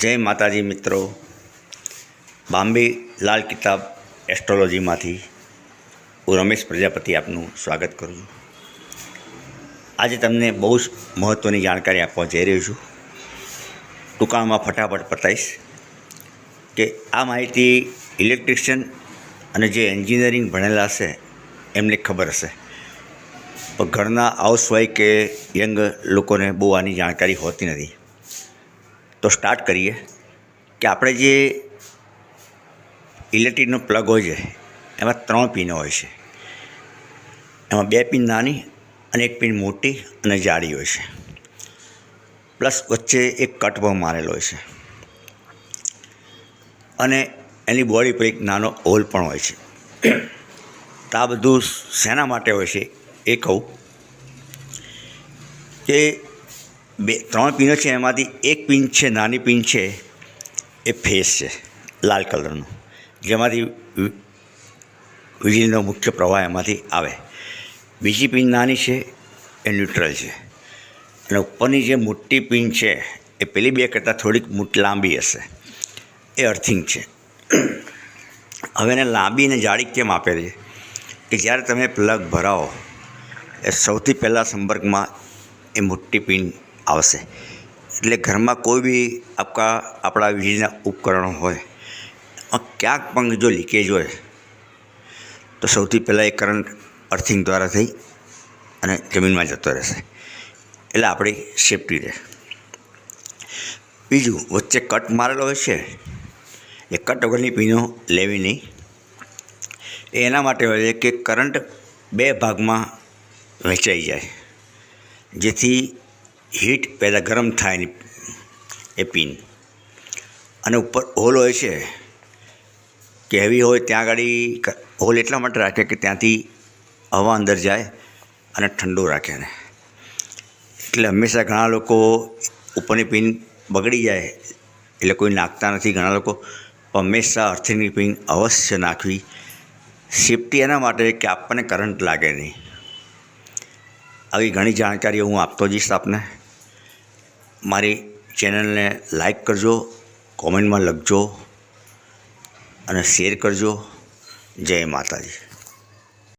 જય માતાજી મિત્રો. બામ્બે લાલ કિતાબ એસ્ટ્રોલોજીમાંથી હું રમેશ પ્રજાપતિ આપનું સ્વાગત કરું છું. આજે તમને બહુ જ મહત્ત્વની જાણકારી આપવા જઈ રહ્યો છું. ટૂંકાણમાં ફટાફટ પતાવીશ કે આ માહિતી ઇલેક્ટ્રિશિયન અને જે એન્જિનિયરિંગ ભણેલા હશે એમને ખબર હશે. પણ ઘરના હાઉસવાઈફ કે યંગ લોકોને બહુ આની જાણકારી હોતી નથી. તો સ્ટાર્ટ કરીએ કે આપણે જે ઇલેક્ટ્રિકનો પ્લગ હોય છે, એમાં ત્રણ પિન હોય છે. એમાં બે પિન નાની અને એક પિન મોટી અને જાડી હોય છે. પ્લસ વચ્ચે એક કટ પણ મારેલો હોય છે. અને એની બોડી પર એક નાનો હોલ પણ હોય છે. તો આ બધું શેના માટે હોય છે એ કહું કે બે, ત્રણ પિનો છે, એમાંથી એક પિન છે, નાની પિન છે, એ ફેસ છે, લાલ કલરનું, જેમાંથી વીજળીનો મુખ્ય પ્રવાહ એમાંથી આવે. બીજી પિન નાની છે, એ ન્યુટ્રલ છે. અને ઉપરની જે મોટી પિન છે, એ પેલી બે કરતાં થોડીક મોટ, લાંબી હશે. એ અર્થિંગ છે. હવે એને લાંબી અને જાડી કેમ આપેલી છે? કે જ્યારે તમે પ્લગ ભરાવો, એ સૌથી પહેલાં સંપર્કમાં એ મોટી પિન આવશે. એટલે ઘરમાં કોઈ બી આપકા, આપણા વીજળીના ઉપકરણો હોય ક્યાંક પણ જો લીકેજ હોય, તો સૌથી પહેલાં એ કરંટ અર્થિંગ દ્વારા થઈ અને જમીનમાં જતો રહેશે. એટલે આપણી સેફટી રહે. બીજું, વચ્ચે કટ મારેલો હોય છે, એ કટ વગરની પીનો લેવી નહીં. એ એના માટે હોય છે કે કરંટ બે ભાગમાં વહેંચાઈ જાય. જેથી હીટ પહેલાં ગરમ થાય એ પિન. અને ઉપર હોલ હોય છે કે હેવી હોય ત્યાં આગળ હોલ એટલા માટે રાખે કે ત્યાંથી હવા અંદર જાય અને ઠંડુ રાખે એને. એટલે હંમેશા ઘણા લોકો ઉપરની પિન બગડી જાય, એટલે કોઈ નાખતા નથી ઘણા લોકો. હંમેશા અર્થિંગની પિન અવશ્ય નાખવી. સેફટી એના માટે કે આપણને કરંટ લાગે નહીં. આવી ઘણી જાણકારીઓ હું આપતો જઈશ આપને. મારી ચેનલને લાઈક કરજો કોમેન્ટમાં લખજો અને શેર કરજો. જય માતાજી.